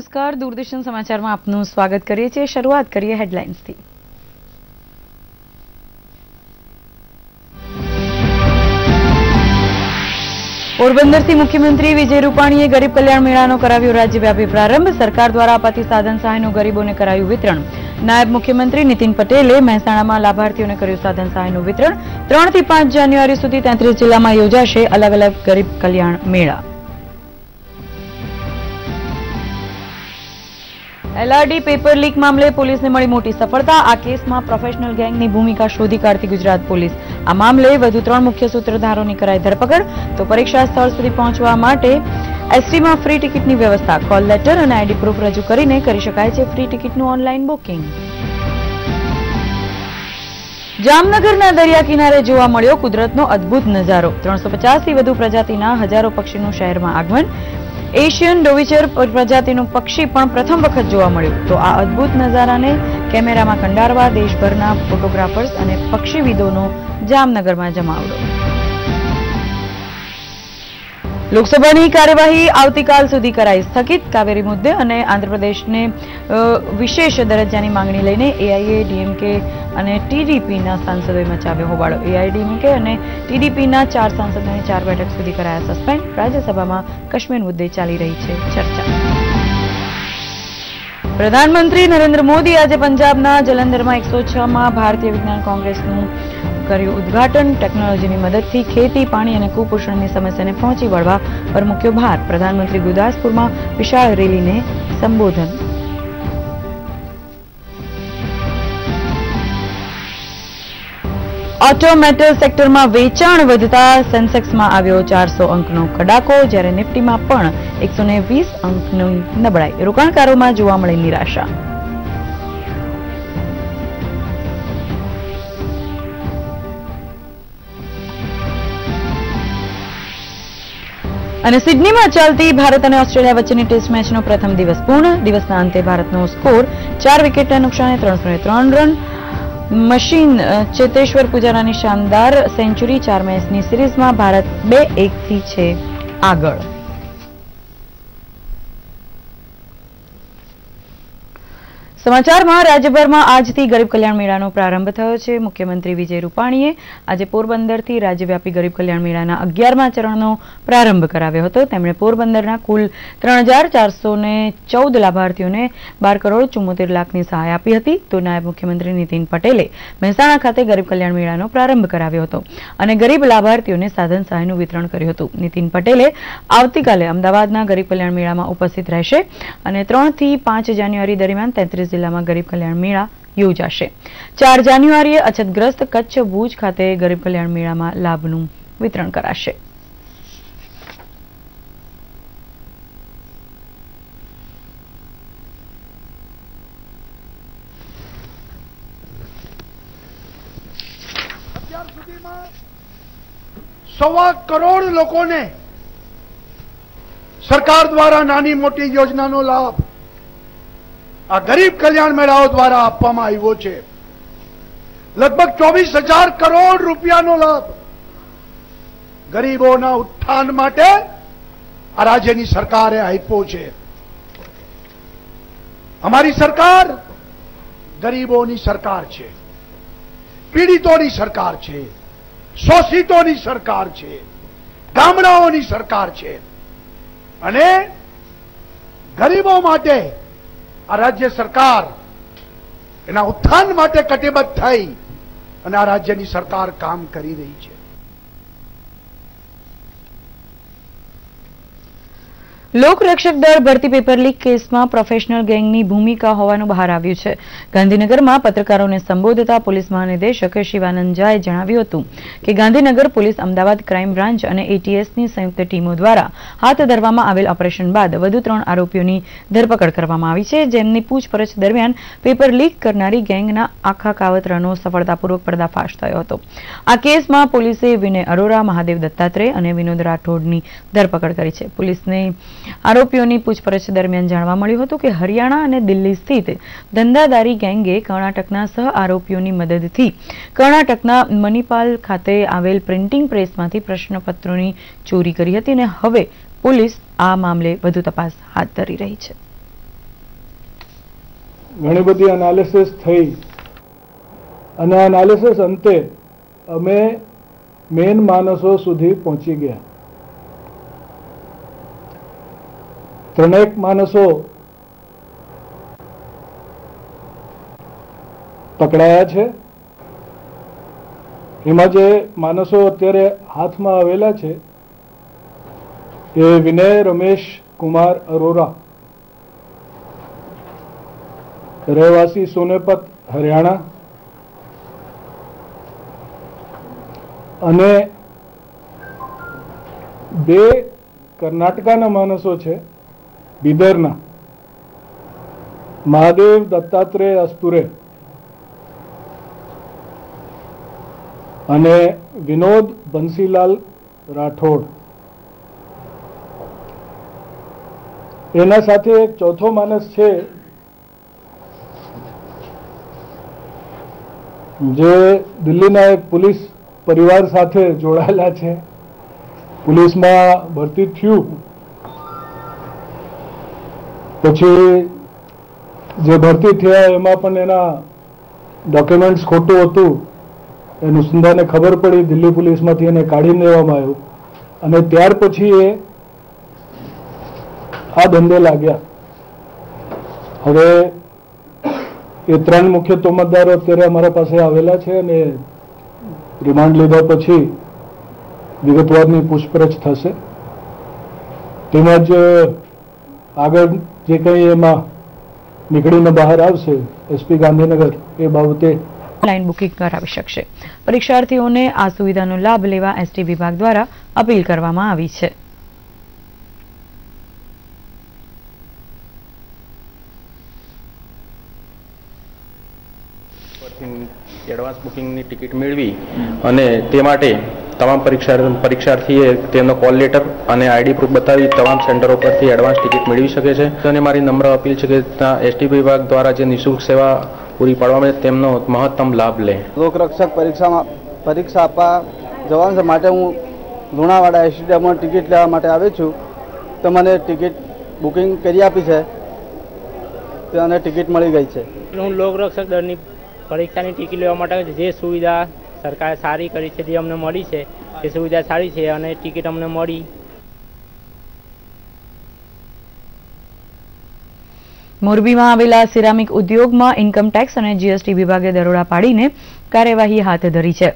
નમસ્કાર. દૂરદર્શન સમાચારમાં આપનું સ્વાગત કરીએ છીએ. શરૂઆત કરીએ હેડલાઇન્સથી. પોરબંદરથી મુખ્યમંત્રી વિજય રૂપાણીએ ગરીબ કલ્યાણ મેળાનો કરાવ્યો રાજ્યવ્યાપી પ્રારંભ. સરકાર દ્વારા અપાતી સાધન સહાયનું ગરીબોને કરાયું વિતરણ. નાયબ મુખ્યમંત્રી નીતિન પટેલે મહેસાણામાં લાભાર્થીઓને કર્યું સાધન સહાયનું વિતરણ. ત્રણથી પાંચ જાન્યુઆરી સુધી તેત્રીસ જિલ્લામાં યોજાશે અલગ અલગ ગરીબ કલ્યાણ મેળા. એલઆરડી પેપર લીક મામલે પોલીસને મળી મોટી સફળતા. આ કેસમાં પ્રોફેશનલ ગેંગની ભૂમિકા શોધી કાઢતી ગુજરાત પોલીસ. આ મામલે વધુ ત્રણ મુખ્ય સૂત્રધારોની કરાઈ ધરપકડ. તો પરીક્ષા સ્થળ સુધી પહોંચવા માટે એસટીમાં ફ્રી ટિકિટની વ્યવસ્થા. કોલ લેટર અને આઈડી પ્રૂફ રજૂ કરીને કરી શકાય છે ફ્રી ટિકિટનું ઓનલાઈન બુકિંગ જામનગરના દરિયા કિનારે જોવા મળ્યો કુદરતનો અદ્ભુત નજારો. ત્રણસો પચાસથી વધુ પ્રજાતિના હજારો પક્ષીનું શહેરમાં આગમન. એશિયન ડોવિચર પ્રજાતિનું પક્ષી પણ પ્રથમ વખત જોવા મળ્યું. તો આ અદ્ભુત નજારાને કેમેરામાં કંડારવા દેશભરના ફોટોગ્રાફર્સ અને પક્ષીવિદોનો જામનગરમાં જમાવડો. લોકસભાની કાર્યવાહી આવતીકાલ સુધી કરાઈ સ્થગિત. કાવેરી મુદ્દે અને આંધ્રપ્રદેશને વિશેષ દરજ્જાની માંગણી લઈને એઆઈએ ડીએમકે અને ટીડીપીના સાંસદોએ મચાવ્યો હોબાળો. એઆઈડીએમકે અને ટીડીપીના ચાર સાંસદોને ચાર બેઠક સુધી કરાયા સસ્પેન્ડ. રાજ્યસભામાં કાશ્મીર મુદ્દે ચાલી રહી છે ચર્ચા. પ્રધાનમંત્રી નરેન્દ્ર મોદી આજે પંજાબના જલંધરમાં એકસો છમાં ભારતીય વિજ્ઞાન કોંગ્રેસનું કર્યું. ઉદ્ઘાટન ટેકનોલોજીની મદદથી ખેતી, પાણી અને કુપોષણની સમસ્યાને પહોંચી વળવા પર મૂક્યો ભાર. પ્રધાનમંત્રી ગુરદાસપુરમાં વિશાળ રેલીને સંબોધન. ઓટોમેટલ સેક્ટરમાં વેચાણ વધતા સેન્સેક્સમાં આવ્યો ચારસો અંકનો કડાકો, જ્યારે નિફ્ટીમાં પણ એકસો વીસ અંકની નબળાઈ. રોકાણકારોમાં જોવા મળી નિરાશા. અને સિડનીમાં ચાલતી ભારત અને ઓસ્ટ્રેલિયા વચ્ચેની ટેસ્ટ મેચનો પ્રથમ દિવસ પૂર્ણ. દિવસના અંતે ભારતનો સ્કોર ચાર વિકેટના નુકસાને ત્રણસો ત્રણ રન. મશીન ચેતેશ્વર પુજારાની શાનદાર સેન્ચુરી ચાર મેચની સિરીઝમાં ભારત બે એકથી છે આગળ. સમાચારમાં રાજ્યભરમાં આજથી ગરીબ કલ્યાણ મેળાનો પ્રારંભ થયો છે. મુખ્યમંત્રી વિજય રૂપાણીએ આજે પોરબંદરથી રાજ્યવ્યાપી ગરીબ કલ્યાણ મેળાના અગિયારમાં ચરણનો પ્રારંભ કરાવ્યો હતો. તેમણે પોરબંદરના કુલ ત્રણ હજાર લાભાર્થીઓને બાર કરોડ ચુમ્મોતેર લાખની સહાય આપી હતી. તો નાયબ મુખ્યમંત્રી નીતિન પટેલે મહેસાણા ખાતે ગરીબ કલ્યાણ મેળાનો પ્રારંભ કરાવ્યો હતો અને ગરીબ લાભાર્થીઓને સાધન સહાયનું વિતરણ કર્યું હતું. નીતિન પટેલે આવતીકાલે અમદાવાદના ગરીબ કલ્યાણ મેળામાં ઉપસ્થિત રહેશે અને ત્રણથી પાંચ જાન્યુઆરી દરમિયાન તેત્રીસ જિલ્લામાં ગરીબ કલ્યાણ મેળા યોજાશે. ચાર જાન્યુઆરીએ અછતગ્રસ્ત કચ્છ ભુજ ખાતે ગરીબ કલ્યાણ મેળામાં લાભનું વિતરણ કરાશે. સવા કરોડ લોકોને સરકાર દ્વારા નાની મોટી યોજનાનો લાભ આ ગરીબ કલ્યાણ મેળાઓ દ્વારા આપવામાં આવ્યો છે. લગભગ ચોવીસ હજાર કરોડ રૂપિયાનો લાભ ગરીબોના ઉત્થાન માટે આ રાજ્યની સરકારે આપ્યો છે. અમારી સરકાર ગરીબોની સરકાર છે, પીડિતોની સરકાર છે, શોષિતોની સરકાર છે, ગામડાઓની સરકાર છે. અને ગરીબો માટે આ રાજ્ય સરકાર એના ઉત્થાન માટે કટિબદ્ધ થઈ અને આ રાજ્યની સરકાર કામ કરી રહી છે. લોકરક્ષક દળ ભરતી પેપર લીક કેસમાં પ્રોફેશનલ ગેંગની ભૂમિકા હોવાનું બહાર આવ્યું છે. ગાંધીનગરમાં પત્રકારોને સંબોધતા પોલીસ મહાનિદેશક શિવાનંદ ઝાએ જણાવ્યું હતું કે Gandhinagar police Ahmedabad crime branch અને એટીએસની સંયુક્ત ટીમો દ્વારા હાથ ધરવામાં આવેલ ઓપરેશન બાદ વધુ ત્રણ આરોપીઓની ધરપકડ કરવામાં આવી છે. જેમની પૂછપરછ દરમિયાન પેપર લીક કરનારી ગેંગના આખા કાવતરાનો સફળતાપૂર્વક પર્દાફાશ થયો હતો. આ કેસમાં પોલીસે વિનય અરોરા, મહાદેવ દત્તાત્રેય અને વિનોદ રાઠોડની ધરપકડ કરી છે. પોલીસને આરોપીઓની પૂછપરછ દરમિયાન જાણવા મળ્યું હતું કે હરિયાણા અને દિલ્હી સ્થિત ધંધાદારી ગેંગે કર્ણાટકના સહ આરોપીઓની મદદથી કર્ણાટકના મનીપાલ ખાતે આવેલ પ્રિન્ટિંગ પ્રેસમાંથી પ્રશ્નપત્રોની ચોરી કરી હતી અને હવે પોલીસ આ મામલે વધુ તપાસ હાથ ધરી રહી છે. ઘણી બધી એનાલિસિસ થઈ. અને એનાલિસિસ અંતે અમે મેન માણસો સુધી પહોંચી ગયા. ત્રણેક માણસો પકડાયા છે. એમાં જે માણસો અત્યારે હાથમાં આવેલા છે એ વિનય રમેશ કુમાર અરોરા. રહેવાસી સોનેપત હરિયાણા. અને બે કર્ણાટકાના માણસો છે. બિદરના, મહાદેવ દત્તાત્રેય અસ્તુરે અને વિનોદ બંસીલાલ રાઠોડ. એના સાથે એક ચોથો માણસ છે, જે દિલ્હીના એક પોલીસ પરિવાર સાથે જોડાયેલા છે. પોલીસમાં ભરતી થયું. પછી જે ભરતી થયા એમાં પણ એના ડોક્યુમેન્ટ્સ ખોટું હતું. એ નુસંદાને ખબર પડી, દિલ્હી પોલીસમાંથી એને કાઢી દેવામાં આવ્યું. અને ત્યાર પછી એ આ ધંધે લાગ્યા. હવે એ ત્રણ મુખ્ય તોમતદારો અત્યારે અમારા પાસે આવેલા છે અને રિમાન્ડ લીધા પછી વિગતવારની પૂછપરછ થશે. તેમજ આગળ જે કંઈ એમાં નીકળીને બહાર આવશે એસપી ગાંધીનગર, એ બાબતે ઓનલાઈન બુકિંગ કરાવી શકશે. પરીક્ષાર્થીઓને આ સુવિધાનો લાભ લેવા એસટી વિભાગ દ્વારા અપીલ કરવામાં આવી છે પરથી એડવાન્સ બુકિંગની ટિકિટ મેળવી અને તે માટે તમામ પરીક્ષા પરીક્ષાર્થીએ તેમનો કોલ લેટર અને આઈડી પ્રૂફ બતાવી તમામ સેન્ટરો પરથી એડવાન્સ ટિકિટ મેળવી શકે છે. અને મારી નમ્ર અપીલ છે કે ત્યાં એસટી વિભાગ દ્વારા જે નિઃશુલ્ક સેવા પૂરી પાડવામાં તેમનો મહત્તમ લાભ લે. લોકરક્ષક પરીક્ષામાં પરીક્ષા આપવા જવાનું છે. માટે હું લુણાવાડા એસટીમાં ટિકિટ લેવા માટે આવ્યો છું. તો મને ટિકિટ બુકિંગ કરી આપી છે. અને ટિકિટ મળી ગઈ છે. હું લોકરક્ષક દળની પરીક્ષાની ટિકિટ લેવા માટે જે સુવિધા સરકારે સારી કરી છે, જે અમને મળી છે તે સુવિધા સારી છે અને ટિકિટ અમને મળી. મોરબીમાં આવેલા સિરામિક ઉદ્યોગમાં ઇન્કમટેક્સ અને જીએસટી વિભાગે દરોડા પાડીને કાર્યવાહી હાથ ધરી છે.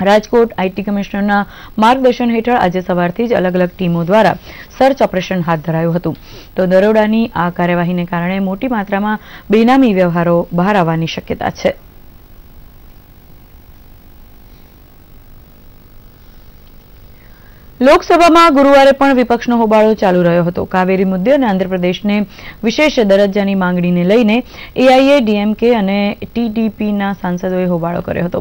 રાજકોટ આઈટી કમિશનરના માર્ગદર્શન હેઠળ આજે સવારથી જ અલગ અલગ ટીમો દ્વારા સર્ચ ઓપરેશન હાથ ધરાયું હતું. તો દરોડાની આ કાર્યવાહીને કારણે મોટી માત્રામાં બેનામી વ્યવહારો બહાર આવવાની શક્યતા છે. લોકસભામાં ગુરુવારે પણ વિપક્ષનો હોબાળો ચાલુ રહ્યો હતો. કાવેરી મુદ્દે અને આંધ્રપ્રદેશને વિશેષ દરજ્જાની માંગણીને લઈને એઆઈએ ડીએમકે અને ટીડીપીના સાંસદોએ હોબાળો કર્યો હતો.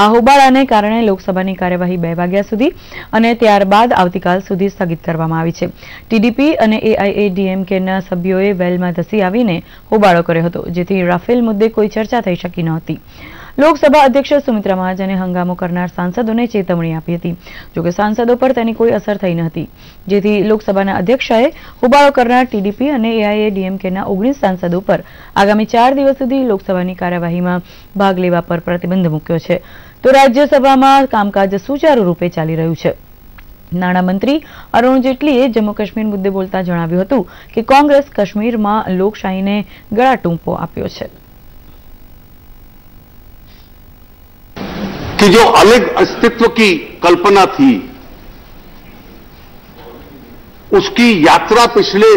આ હોબાળાને કારણે લોકસભાની કાર્યવાહી બે વાગ્યા સુધી અને ત્યારબાદ આવતીકાલ સુધી સ્થગિત કરવામાં આવી છે. ટીડીપી અને એઆઈએ ડીએમકેના સભ્યોએ વેલમાં ધસી આવીને હોબાળો કર્યો હતો, જેથી રાફેલ મુદ્દે કોઈ ચર્ચા થઈ શકી નહોતી લોકસભા અધ્યક્ષ સુમિત્રા મહાજને હંગામો કરનાર સાંસદોને ચેતવણી આપી હતી. જોકે સાંસદો પર તેની કોઈ અસર થઈ ન હતી. જેથી લોકસભાના અધ્યક્ષાએ હોબાળો કરનાર ટીડીપી અને એઆઈએડીએમકેના ઓગણીસ સાંસદો પર આગામી ચાર દિવસ સુધી લોકસભાની કાર્યવાહીમાં ભાગ લેવા પર પ્રતિબંધ મૂક્યો છે. તો રાજ્યસભામાં કામકાજ સુચારુ રૂપે ચાલી રહ્યું છે. નાણામંત્રી અરુણ જેટલીએ જમ્મુ કાશ્મીર મુદ્દે બોલતા જણાવ્યું હતું કે કોંગ્રેસ કાશ્મીરમાં લોકશાહીને ગળા ટૂંપો આપ્યો છે. कि जो अलग अस्तित्व की कल्पना थी, उसकी यात्रा पिछले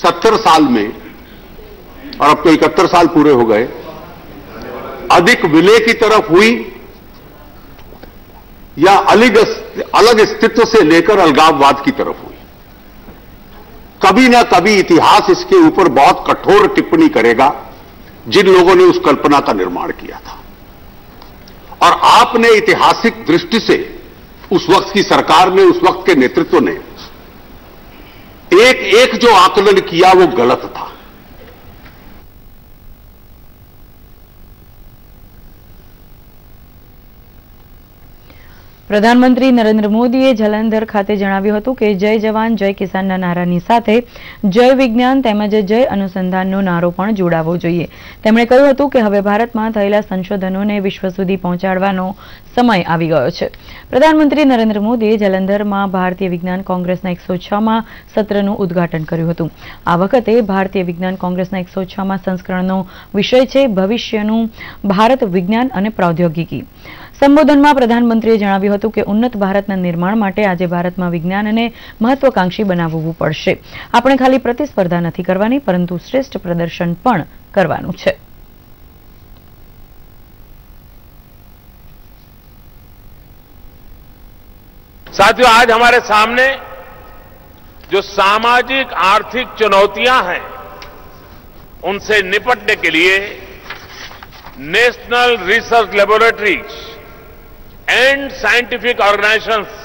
सत्तर साल में, और अब तो इकहत्तर साल पूरे हो गए, अधिक विलय की तरफ़ हुई, या अलग अलग अस्तित्व से लेकर अलगाववाद की तरफ़ हुई। कभी ना कभी इतिहास इसके ऊपर बहुत कठोर टिप्पणी करेगा, जिन लोगों ने उस कल्पना का निर्माण किया था। और आपने ऐतिहासिक दृष्टि से उस वक्त की सरकार ने उस वक्त के नेतृत्व ने एक एक जो आकलन किया वो गलत था પ્રધાનમંત્રી નરેન્દ્ર મોદીએ જલંધર ખાતે જણાવ્યું હતું કે જય જવાન, જય કિસાનના નારાની સાથે જય વિજ્ઞાન તેમજ જય અનુસંધાનનો નારો પણ જોડાવો જોઈએ. તેમણે કહ્યું હતું કે હવે ભારતમાં થયેલા સંશોધનોને વિશ્વ સુધી પહોંચાડવાનો સમય આવી ગયો છે. પ્રધાનમંત્રી નરેન્દ્ર મોદીએ જલંધરમાં ભારતીય વિજ્ઞાન કોંગ્રેસના એકસો છમાં સત્રનું ઉદ્ઘાટન કર્યું હતું. આ વખતે ભારતીય વિજ્ઞાન કોંગ્રેસના એકસો છમાં સંસ્કરણનો વિષય છે ભવિષ્યનું ભારત વિજ્ઞાન અને પ્રૌદ્યોગિકી. સંબોધનમાં પ્રધાનમંત્રીએ જણાવ્યું હતું કે ઉન્નત ભારતના નિર્માણ માટે આજે ભારતમાં વિજ્ઞાનને મહત્વાકાંક્ષી બનાવવું પડશે આપણે ખાલી પ્રતિસ્પર્ધા નથી કરવાની પરંતુ શ્રેષ્ઠ પ્રદર્શન પણ કરવાનું છે साथियों आज हमारे सामने जो सामाजिक आर्थिक चुनौतियां हैं उनसे निपटने के लिए national research laboratories and scientific organisations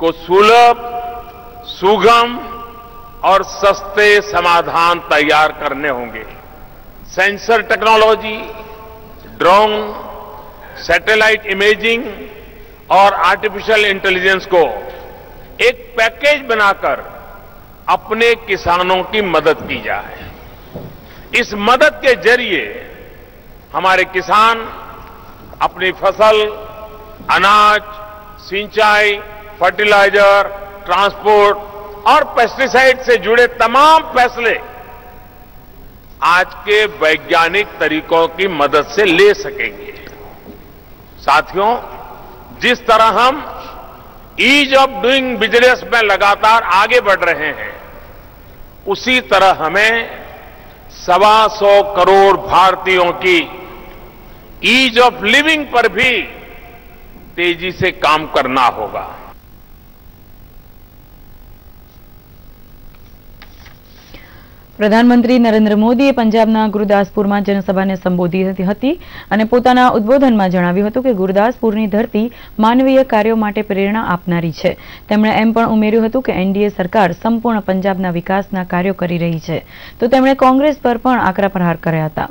को सुलभ, सुगम और सस्ते समाधान तैयार करने होंगे। Sensor technology drone satellite imaging और आर्टिफिशियल इंटेलिजेंस को एक पैकेज बनाकर अपने किसानों की मदद की जाए। इस मदद के ज़रिए हमारे किसान अपनी फ़सल, अनाज, सिंचाई फर्टिलाइज़र ट्रांसपोर्ट और पेस्टिसाइड से जुड़े तमाम फैसले आज के वैज्ञानिक तरीकों की मदद से ले सकेंगे। साथियों, जिस तरह हम ईज ऑफ़ डूइंग बिज़नेस में लगातार आगे बढ़ रहे हैं, उसी तरह हमें सवा सौ करोड़ भारतीयों की ईज ऑफ लिविंग पर भी तेजी से काम करना होगा પ્રધાનમંત્રી નરેન્દ્ર મોદીએ પંજાબના ગુરદાસપુરમાં જનસભાને સંબોધી હતી અને પોતાના ઉદબોધનમાં જણાવ્યું હતું કે ગુરદાસપુરની ધરતી માનવીય કાર્યો માટે પ્રેરણા આપનારી છે તેમણે એમ પણ ઉમેર્યું હતું કે એનડીએ સરકાર સંપૂર્ણ પંજાબના વિકાસના કાર્યો કરી રહી છે તો તેમણે કોંગ્રેસ પર પણ આકરા પ્રહાર કર્યા હતા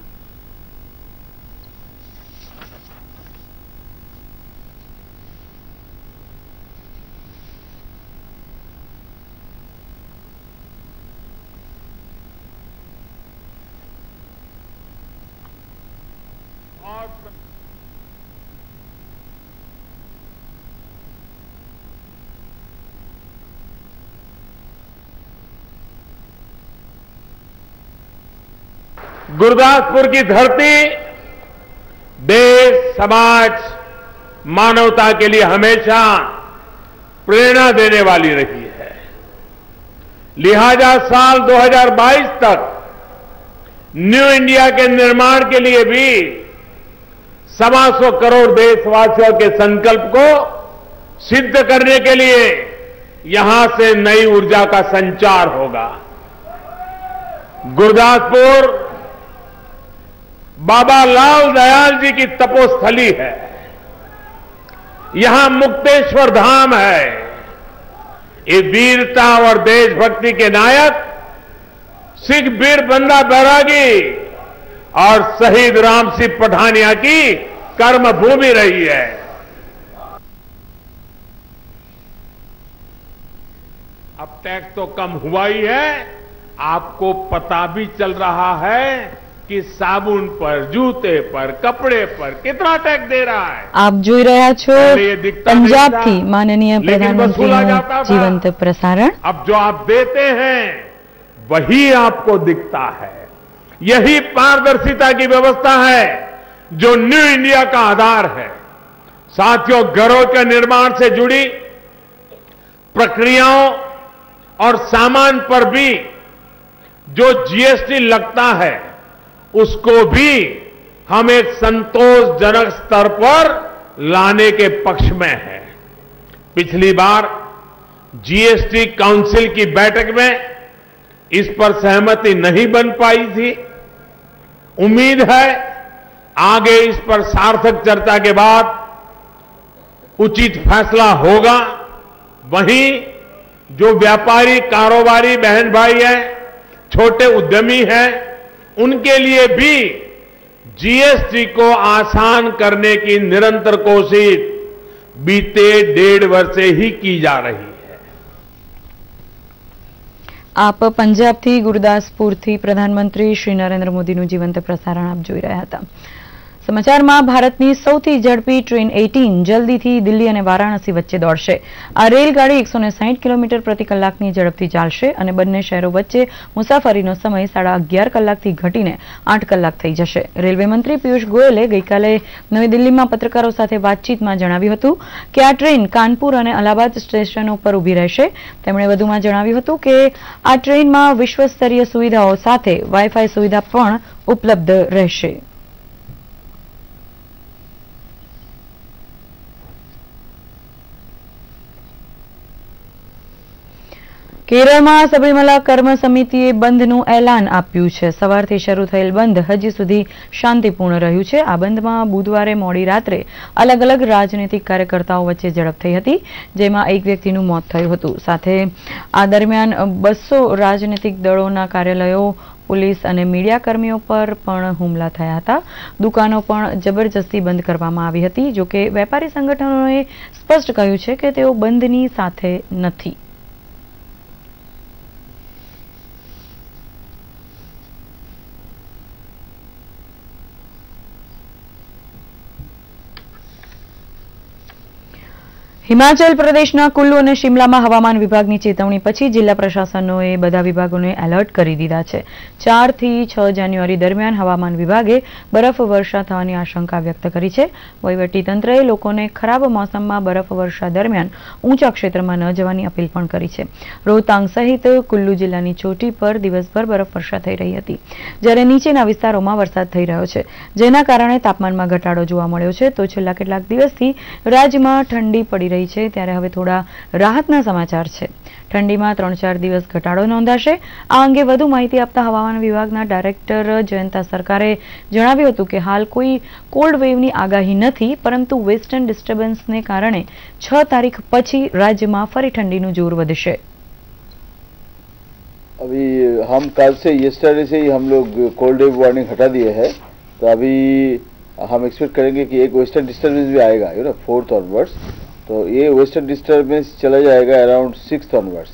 गुरदासपुर की धरती देश समाज मानवता के लिए हमेशा प्रेरणा देने वाली रही है। लिहाजा साल 2022 तक न्यू इंडिया के निर्माण के लिए भी सवा सौ करोड़ देशवासियों के संकल्प को सिद्ध करने के लिए यहाँ से नई ऊर्जा का संचार होगा। गुरदासपुर बाबा लाल दयाल जी की तपोस्थली है। यहाँ मुक्तेश्वर धाम है। ये वीरता और देशभक्ति के नायक, सिख वीर बंदा बैरागी और शहीद राम सिंह पठानिया की कर्मभूमि रही है। अब टैक्स तो कम हुआ ही है, आपको पता भी चल रहा है कि साबुन पर जूते पर कपड़े पर कितना टैक्स दे रहा है આપ જોઈ રહ્યા છો पहले ये दिखता नहीं પંજાબથી था, માનનીય लेकिन वसूला जाता પ્રધાનમંત્રીનું था। જીવંત પ્રસારણ अब जो आप देते हैं वही आपको दिखता है यही पारदर्शिता की व्यवस्था है जो न्यू इंडिया का आधार है साथियों घरों के निर्माण से जुड़ी प्रक्रियाओं और सामान पर भी जो जीएसटी लगता है उसको भी हम एक संतोषजनक स्तर पर लाने के पक्ष में है। पिछली बार जीएसटी काउंसिल की बैठक में इस पर सहमति नहीं बन पाई थी। उम्मीद है आगे इस पर सार्थक चर्चा के बाद उचित फैसला होगा। वहीं जो व्यापारी कारोबारी बहन भाई हैं, छोटे उद्यमी हैं उनके लिए भी जीएसटी को आसान करने की निरंतर कोशिश बीते डेढ़ वर्ष से ही की जा रही है આપ પંજાબથી ગુરદાસપુરથી પ્રધાનમંત્રી શ્રી નરેન્દ્ર મોદીનું જીવંત પ્રસારણ આપ જોઈ રહ્યા હતા સમાચારમાં ભારતની સૌથી ઝડપી ટ્રેન એટીન જલ્દીથી દિલ્હી અને વારાણસી વચ્ચે દોડશે. આ રેલગાડી એકસો કિલોમીટર પ્રતિ કલાકની ઝડપથી ચાલશે અને બંને શહેરો વચ્ચે મુસાફરીનો સમય સાડા અગિયાર કલાકથી ઘટીને આઠ કલાક થઈ જશે. રેલવે મંત્રી પિયુષ ગોયલે ગઈકાલે નવી દિલ્હીમાં પત્રકારો સાથે વાતચીતમાં જણાવ્યું હતું કે આ ટ્રેન કાનપુર અને અલ્હાબાદ સ્ટેશનો પર ઊભી રહેશે. તેમણે વધુમાં જણાવ્યું હતું કે આ ટ્રેનમાં વિશ્વસ્તરીય સુવિધાઓ સાથે વાઈફાઈ સુવિધા પણ ઉપલબ્ધ રહેશે. કેરળમાં સબરીમલા કર્મ સમિતિએ બંધનું એલાન આપ્યું છે. સવારથી શરૂ થયેલ બંધ હજી સુધી શાંતિપૂર્ણ રહ્યું છે. આ બંધમાં બુધવારે મોડી રાત્રે અલગ અલગ રાજનૈતિક કાર્યકર્તાઓ વચ્ચે ઝડપ થઈ હતી, જેમાં એક વ્યક્તિનું મોત થયું હતું. સાથે આ દરમિયાન બસો રાજનૈતિક દળોના કાર્યાલયો, પોલીસ અને મીડિયા કર્મીઓ પર પણ હુમલા થયા હતા. દુકાનો પણ જબરજસ્તી બંધ કરવામાં આવી હતી, જોકે વેપારી સંગઠનોએ સ્પષ્ટ કહ્યું છે કે તેઓ બંધની સાથે નથી. હિમાચલ પ્રદેશના કુલ્લુ અને શિમલામાં હવામાન વિભાગની ચેતવણી પછી જિલ્લા પ્રશાસનોએ બધા વિભાગોને એલર્ટ કરી દીધા છે. ચારથી છ જાન્યુઆરી દરમિયાન હવામાન વિભાગે બરફ વર્ષા થવાની આશંકા વ્યક્ત કરી છે. વહીવટીતંત્રએ લોકોને ખરાબ મોસમમાં બરફ વર્ષા દરમિયાન ઊંચા ક્ષેત્રમાં ન જવાની અપીલ પણ કરી છે. રોહતાંગ સહિત કુલ્લુ જિલ્લાની ચોટી પર દિવસભર બરફ વર્ષા થઈ રહી હતી. જ્યારે નીચેના વિસ્તારોમાં વરસાદ થઈ રહ્યો છે. જેના કારણે તાપમાનમાં ઘટાડો જોવા મળ્યો છે. તો છેલ્લા કેટલાક દિવસથી રાજ્યમાં ઠંડી પડી રહી છે ત્યારે હવે થોડા રાહતના સમાચાર છે ઠંડીમાં ત્રણ ચાર દિવસ ઘટાડો નોંધાશે આ અંગે વધુ માહિતી આપતા હવામાન વિભાગના ડાયરેક્ટર જયંતા સરકારે જણાવ્યું હતું કે હાલ કોઈ કોલ્ડ વેવની આગાહી નથી પરંતુ વેસ્ટર્ન ડિસ્ટર્બન્સને કારણે છ તારીખ પછી રાજ્યમાં ફરી ઠંડીનું જોર વધશે अभी हम कल से येस्टरडे से ही हम लोग कोल्ड वेव वार्निंग हटा दिए हैं तो अभी हम एक्सपेक्ट करेंगे कि एक वेस्टर्न डिस्टर्बेंस भी आएगा यू नो फोर्थ ऑनवर्ड्स तो ये वेस्टर्न डिस्टर्बेंस चला जाएगा अराउंड सिक्स ऑनवर्ड्स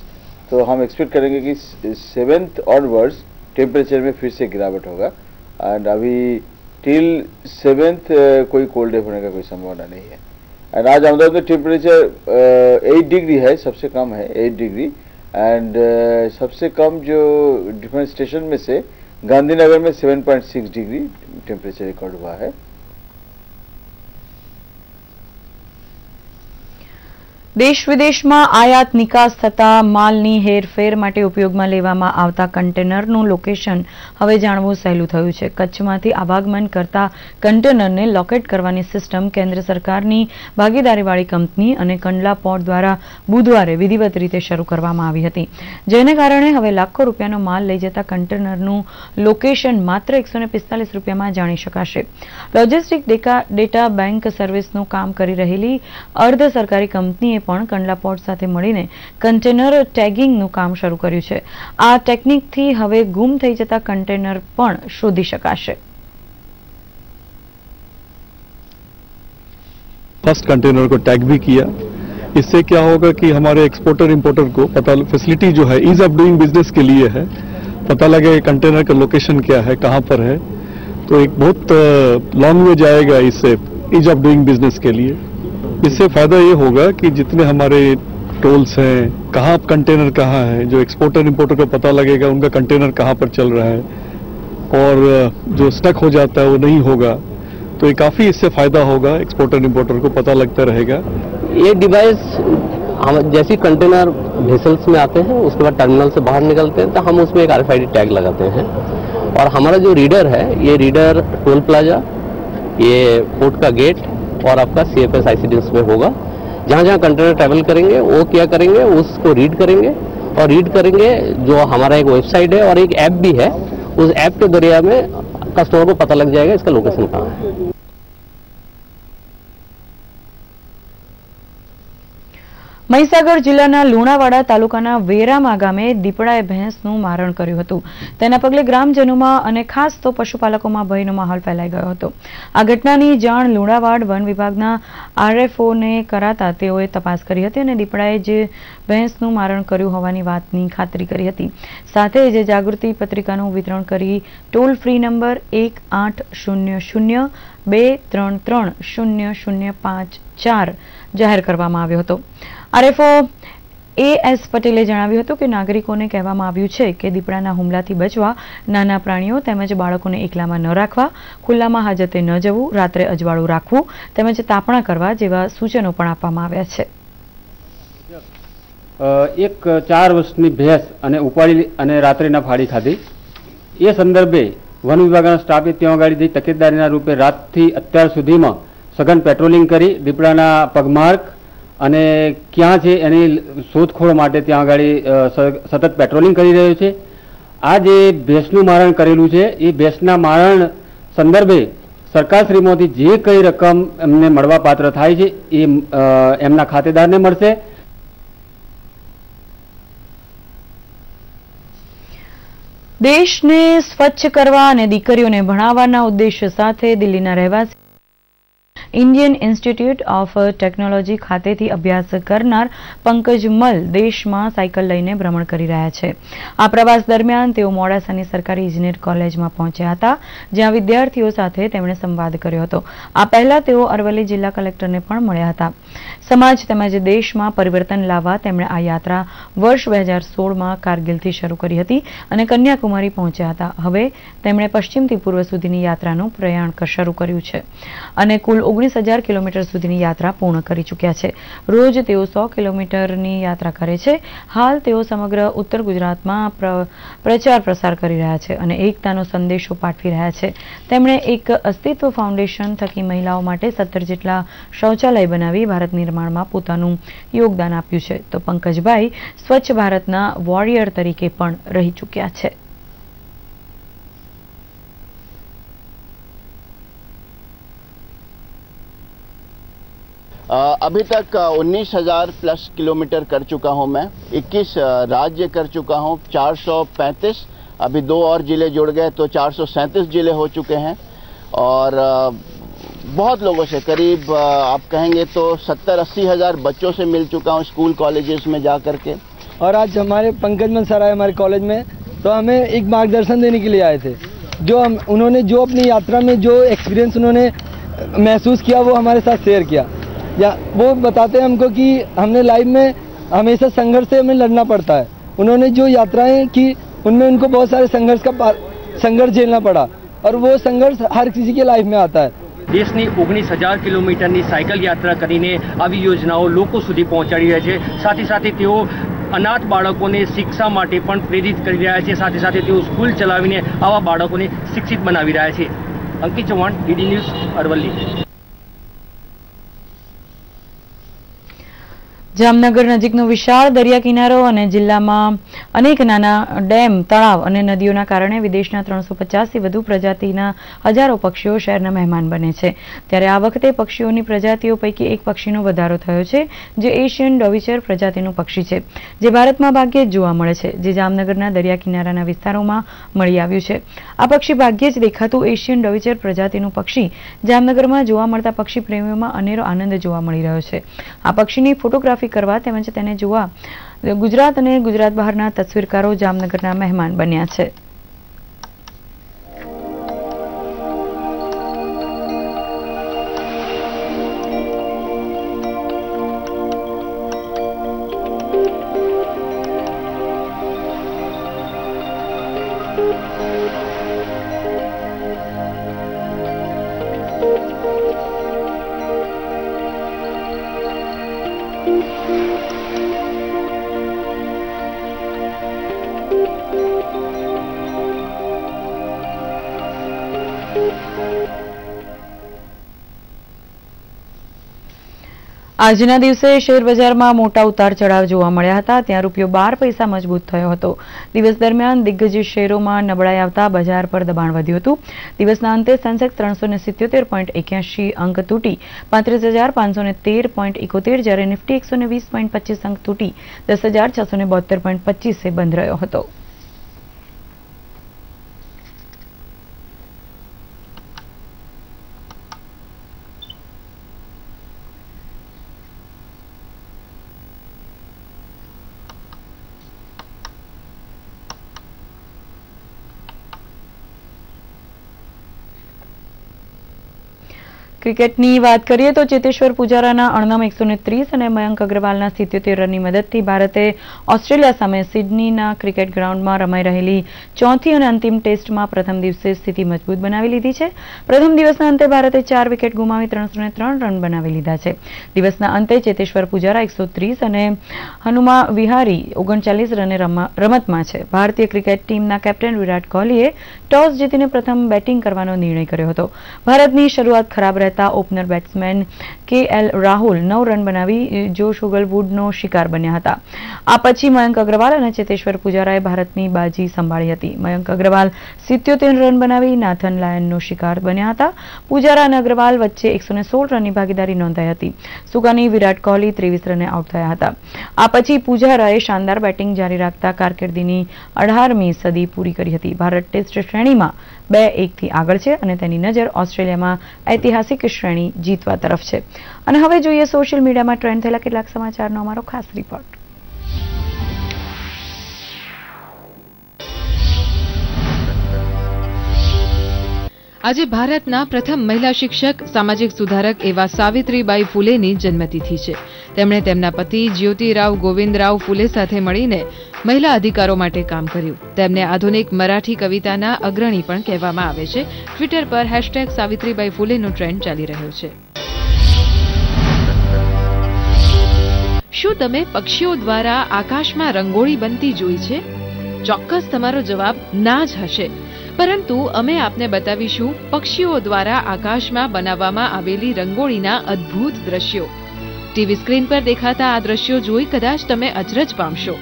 तो हम एक्सपेक्ट करेंगे कि सेवेंथ ऑनवर्ड्स टेम्परेचर में फिर से गिरावट होगा। एंड अभी टिल सेवेंथ कोई कोल्ड डे होने का कोई संभावना नहीं है। एंड आज अहमदाबाद में टेम्परेचर एट डिग्री है, सबसे कम है एट डिग्री एंड सबसे कम जो डिफरेंट स्टेशन में से, गांधीनगर में 7.6 डिग्री टेम्परेचर रिकॉर्ड हुआ है। દેશ વિદેશમાં આયાત નિકાસ થતા માલની હેરફેર માટે ઉપયોગમાં લેવામાં આવતા કન્ટેનરનું લોકેશન હવે જાણવું સહેલું થયું છે. કચ્છમાંથી આવાગમન કરતા કન્ટેનરને લોકેટ કરવાની સિસ્ટમ કેન્દ્ર સરકારની ભાગીદારીવાળી કંપની અને કંડલા પોર્ટ દ્વારા બુધવારે વિધિવત રીતે શરૂ કરવામાં આવી હતી. જેને કારણે હવે લાખો રૂપિયાનો માલ લઈ જતા કન્ટેનરનું લોકેશન માત્ર એકસો રૂપિયામાં જાણી શકાશે. લોજિસ્ટિક ડેટા બેંક સર્વિસનું કામ કરી રહેલી અર્ધ સરકારી કંપનીએ પણ કંડલા પોર્ટ સાથે મળીને કન્ટેનર ટેગિંગનું કામ શરૂ કર્યું છે આ ટેકનિકથી હવે ગુમ થઈ જતા કન્ટેનર પણ શોધી શકાશે फर्स्ट कंटेनर को टैग भी किया इससे क्या होगा कि हमारे एक्सपोर्टर इंपोर्टर को पता फैसिलिटी जो है ईज ऑफ डूइंग बिजनेस के लिए है पता लगे कंटेनर का लोकेशन क्या है कहाँ पर है तो एक बहुत लॉन्ग वे जाएगा इससे ईज ऑफ डूइंग बिजनेस के लिए इससे फ़ायदा ये होगा कि जितने हमारे टोल्स हैं, कहाँ कंटेनर कहाँ है, जो एक्सपोर्टर इंपोर्टर को पता लगेगा उनका कंटेनर कहाँ पर चल रहा है, और जो स्टक हो जाता है वो नहीं होगा तो ये काफ़ी इससे फ़ायदा होगा एक्सपोर्टर इंपोर्टर को पता लगता रहेगा। ये डिवाइस हम जैसे कंटेनर वेसल्स में आते हैं, उसके बाद टर्मिनल से बाहर निकलते हैं तो हम उसमें एक आरएफआईडी टैग लगाते हैं। और हमारा जो रीडर है, ये रीडर टोल प्लाजा, ये पोर्ट का गेट और आपका सी एफ़ एस में होगा। जहाँ जहाँ कंटेनर ट्रैवल करेंगे, वो क्या करेंगे, उसको रीड करेंगे और रीड करेंगे जो हमारा एक वेबसाइट है और एक ऐप भी है। उस ऐप के दरिया में कस्टमर को पता लग जाएगा इसका लोकेशन कहाँ है। મહીસાગર જિલ્લાના લુણાવાડા તાલુકાના વેરામા ગામે દીપડાએ ભેંસનું મારણ કર્યું હતું. તેના પગલે ગ્રામજનોમાં અને ખાસ તો પશુપાલકોમાં ભયનો માહોલ ફેલાઈ ગયો હતો. આ ઘટનાની જાણ લુણાવાડ વન વિભાગના આરએફઓને કરાતા તેઓએ તપાસ કરી હતી અને દીપડાએ જે ભેંસનું મારણ કર્યું હોવાની વાતની ખાતરી કરી હતી. સાથે જ જાગૃતિ પત્રિકાનું વિતરણ કરી ટોલ ફ્રી નંબર એક આઠ શૂન્ય શૂન્ય બે ત્રણ ત્રણ શૂન્ય શૂન્ય પાંચ ચાર જાહેર કરવામાં આવ્યો હતો. આરએફઓ એ એસ પટેલે જણાવ્યું હતું કે નાગરિકોને કહેવામાં આવ્યું છે કે દીપડાના હુમલાથી બચવા નાના પ્રાણીઓ તેમજ બાળકોને એકલામાં ન રાખવા, ખુલ્લામાં હાજતે ન જવું, રાત્રે અજવાળું રાખવું તેમજ તાપણા કરવા જેવા સૂચનો પણ આપવામાં આવ્યા છે. એક ચાર વર્ષની ભેંસ અને ઉપાડી અને રાત્રિના ફાડી ખાધી. એ સંદર્ભે વન વિભાગના સ્ટાફે ત્યાં આગળ જઈ તકેદારીના રૂપે રાતથી અત્યાર સુધીમાં સઘન પેટ્રોલિંગ કરી દીપડાના પગમાર્ક અને ક્યાં છે એની શોધખોળ માટે ત્યાં આગળ સતત પેટ્રોલિંગ કરી રહ્યો છે. આ જે ભેંસનું મારણ કરેલું છે, એ ભેંસના મારણ સંદર્ભે સરકારશ્રીમાંથી જે કઈ રકમ એમને મળવા પાત્ર થાય છે, એ એમના ખાતેદારને મળશે. દેશને સ્વચ્છ કરવા અને દીકરીઓને ભણાવવાના ઉદ્દેશ્ય સાથે દિલ્હીના રહેવાસી ઇન્ડિયન ઇન્સ્ટિટ્યૂટ ઓફ ટેકનોલોજી ખાતેથી અભ્યાસ કરનાર પંકજ મલ દેશમાં સાયકલ લઈને ભ્રમણ કરી રહ્યા છે. આ પ્રવાસ દરમિયાન તેઓ મોડાસાની સરકારી ઇજનેર કોલેજમાં પહોંચ્યા હતા, જ્યાં વિદ્યાર્થીઓ સાથે તેમણે સંવાદ કર્યો હતો. આ પહેલા તેઓ અરવલ્લી જિલ્લા કલેક્ટરને પણ મળ્યા હતા. સમાજ તેમજ દેશમાં પરિવર્તન લાવવા તેમણે આ યાત્રા વર્ષ બે હજાર સોળમાં કારગિલથી શરૂ કરી હતી અને કન્યાકુમારી પહોંચ્યા હતા. હવે તેમણે પશ્ચિમથી પૂર્વ સુધીની યાત્રાનું પ્રયાણ શરૂ કર્યું છે. અને કુલ ઓગણીસ હજાર કિલોમીટર સુધીની યાત્રા પૂર્ણ કરી ચૂક્યા છે. રોજ તેઓ સો કિલોમીટરની યાત્રા કરે છે. હાલ તેઓ સમગ્ર ઉત્તર ગુજરાતમાં પ્રચાર પ્રસાર કરી રહ્યા છે અને એકતાનો સંદેશો પાઠવી રહ્યા છે. તેમણે એક અસ્તિત્વ ફાઉન્ડેશન થકી મહિલાઓ માટે સત્તર જેટલા શૌચાલય બનાવી ભારત નિર્માણમાં પોતાનું યોગદાન આપ્યું છે. તો પંકજભાઈ, સ્વચ્છ ભારતના વોરિયર તરીકે પણ રહી ચૂક્યા છે. अभी तक उन्नीस हज़ार प्लस किलोमीटर कर चुका हूँ मैं। 21 राज्य कर चुका हूँ 435 अभी दो और ज़िले जुड़ गए तो चार सौ सैंतीस ज़िले हो चुके हैं। और बहुत लोगों से, करीब आप कहेंगे तो सत्तर अस्सी हज़ार बच्चों से मिल चुका हूँ स्कूल कॉलेजेस में जा करके और आज हमारे पंकज मन सर आए हमारे कॉलेज में तो हमें एक मार्गदर्शन देने के लिए आए थे। जो हम, उन्होंने जो अपनी यात्रा में जो एक्सपीरियंस उन्होंने महसूस किया, वो हमारे साथ शेयर किया। या वो बताते हैं हमको कि हमने लाइफ में हमेशा संघर्ष से हमें लड़ना पड़ता है उन्होंने जो यात्राएं की उनमें उनको बहुत सारे संघर्ष का संघर्ष झेलना पड़ा और वो संघर्ष हर किसी के लाइफ में आता है દેશની ઓગણીસ હજાર કિલોમીટરની સાયકલ યાત્રા કરીને આવી યોજનાઓ લોકો સુધી પહોંચાડી રહ્યા છે સાથે સાથે તેઓ અનાથ બાળકોને શિક્ષા માટે પણ પ્રેરિત કરી રહ્યા છે સાથે સાથે તેઓ સ્કૂલ ચલાવીને આવા બાળકોને શિક્ષિત બનાવી રહ્યા છે અંકિત ચૌહાણ ડીડી ન્યૂઝ અરવલ્લી જામનગર નજીકનો વિશાળ દરિયા કિનારો અને જિલ્લામાં અનેક નાના ડેમ, તળાવ અને નદીઓના કારણે વિદેશના ત્રણસો પચાસથી વધુ પ્રજાતિના હજારો પક્ષીઓ શહેરના મહેમાન બને છે. ત્યારે આ વખતે પક્ષીઓની પ્રજાતિઓ પૈકી એક પક્ષીનો વધારો થયો છે, જે એશિયન ડોવિચર પ્રજાતિનું પક્ષી છે, જે ભારતમાં ભાગ્યે જ જોવા મળે છે, જે જામનગરના દરિયા કિનારાના વિસ્તારોમાં મળી આવ્યું છે. આ પક્ષી ભાગ્યે જ દેખાતું એશિયન ડોવિચર પ્રજાતિનું પક્ષી જામનગરમાં જોવા મળતા પક્ષી પ્રેમીઓમાં અનેરો આનંદ જોવા મળી રહ્યો છે. આ પક્ષીની ફોટોગ્રાફી કરવા તેમજ તેને જોવા ગુજરાત અને ગુજરાત બહારના તસવીરકારો જામનગરના મહેમાન બન્યા છે. આજના દિવસે શેર બજારમાં મોટા ઉતાર ચઢાવ જોવા મળ્યા હતા. ત્યાં રૂપિયો બાર પૈસા મજબૂત થયો હતો. દિવસ દરમિયાન દિગ્ગજ શેરોમાં નબળાઈ આવતા બજાર પર દબાણ વધ્યું હતું. દિવસના અંતે સેન્સેક્સ ત્રણસો સિત્યોતેર પોઈન્ટ એક્યાસી અંક તૂટી. પાંત્રીસ હજાર પાંચસો તેર પોઈન્ટ એકોતેર જ્યારે નિફ્ટી એકસો વીસ પોઈન્ટ પચીસ અંક તૂટી. દસ હજાર છસો ને પોઈન્ટ પચીસે બંધ રહ્યો હતો. ક્રિકેટની વાત કરીએ તો ચેતેશ્વર પુજારાના અણનમ એકસો અને મયંક અગ્રવાલના સિત્યોતેર રનની મદદથી ભારતે ઓસ્ટ્રેલિયા સામે સિડનીના ક્રિકેટ ગ્રાઉન્ડમાં રમાઈ રહેલી ચોથી અને અંતિમ ટેસ્ટમાં પ્રથમ દિવસે સ્થિતિ મજબૂત બનાવી લીધી છે. પ્રથમ દિવસના અંતે ભારતે ચાર વિકેટ ગુમાવી ત્રણસો ત્રણ રન બનાવી લીધા છે. દિવસના અંતે ચેતેશ્વર પુજારા એકસો ત્રીસ અને હનુમા વિહારી ઓગણચાલીસ રને રમતમાં છે. ભારતીય ક્રિકેટ ટીમના કેપ્ટન વિરાટ કોહલીએ ટોસ જીતીને પ્રથમ બેટિંગ કરવાનો નિર્ણય કર્યો હતો. ભારતની શરૂઆત ખરાબ રહેતા opener batsman K L Rahul નવ રન બનાવી જોશ ઓગલવુડનો શિકાર બન્યા હતા. આ પછી મયંક અગ્રવાલ અને ચેતેશ્વર પુજારાએ ભારતની બાજી સંભાળી હતી. મયંક અગ્રવાલ સિત્યોતેર રન બનાવી, નાથન લાયનનો શિકાર બન્યા હતા. પુજારા અને અગ્રવાલ વચ્ચે એકસો સોળ રનની ભાગીદારી નોંધાઈ હતી. સુકાની વિરાટ કોહલી ત્રેવીસ રને આઉટ થયા હતા. આ પછી પુજારાએ શાનદાર બેટિંગ જારી રાખતા કારકિર્દીની અઢારમી સદી પૂરી કરી હતી. ભારત ટેસ્ટ શ્રેણીમાં બે એકથી આગળ છે અને તેની નજર ઓસ્ટ્રેલિયામાં ઐતિહાસિક શ્રેણી જીતવા તરફ છે. અને હવે જોઈએ સોશિયલ મીડિયામાં ટ્રેન્ડ થયેલા કેટલાક સમાચારનો અમારો ખાસ રિપોર્ટ આજે ભારતના પ્રથમ મહિલા શિક્ષક, સામાજિક સુધારક એવા સાવિત્રીબાઈ ફૂલેની જન્મતિથિ છે. તેમણે તેમના પતિ જ્યોતિરાવ ગોવિંદરાવ ફૂલે સાથે મળીને મહિલા અધિકારો માટે કામ કર્યું. તેમને આધુનિક મરાઠી કવિતાના અગ્રણી પણ કહેવામાં આવે છે. ટ્વિટર પર હેશટેગ સાવિત્રીબાઈ ફૂલેનો ટ્રેન્ડ ચાલી રહ્યો છે. શું તમે પક્ષીઓ દ્વારા આકાશમાં રંગોળી બનતી જોઈ છે? ચોક્કસ તમારો જવાબ ના જ હશે. પરંતુ અમે આપને બતાવીશું પક્ષીઓ દ્વારા આકાશમાં બનાવવામાં આવેલી રંગોળીના અદ્ભુત દ્રશ્યો. ટીવી સ્ક્રીન પર દેખાતા આ દ્રશ્યો જોઈ કદાચ તમે અચરજ પામશો.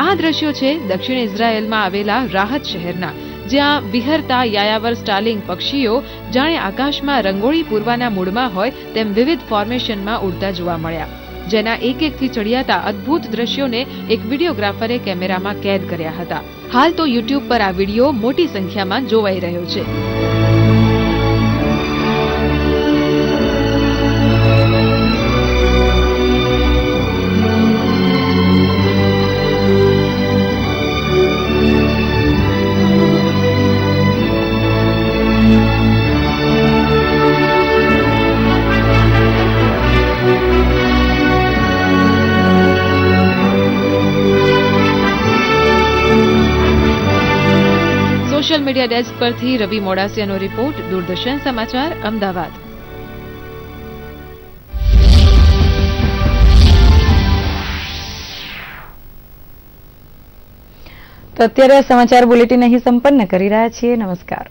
આ દ્રશ્યો છે દક્ષિણ ઇઝરાયેલમાં આવેલા રાહત શહેરના, જ્યાં વિહરતા યાયાવર સ્ટાલિંગ પક્ષીઓ જાણે આકાશમાં રંગોળી પૂરવાના મૂડમાં હોય તેમ વિવિધ ફોર્મેશનમાં ઉડતા જોવા મળ્યા. જેના એક એકથી ચડિયાતા અદ્ભુત દ્રશ્યોને એક વિડીયોગ્રાફરે કેમેરામાં કેદ કર્યા હતા. હાલ તો યુટ્યુબ પર આ વીડિયો મોટી સંખ્યામાં જોવાઈ રહ્યો છે. સોશિયલ મીડિયા ડેસ્ક પરથી રવિ મોડાસિયાનો રિપોર્ટ, દૂરદર્શન સમાચાર, અમદાવાદ. તો અત્યારે સમાચાર બુલેટિન અહીં સંપન્ન કરી રહ્યા છીએ. નમસ્કાર.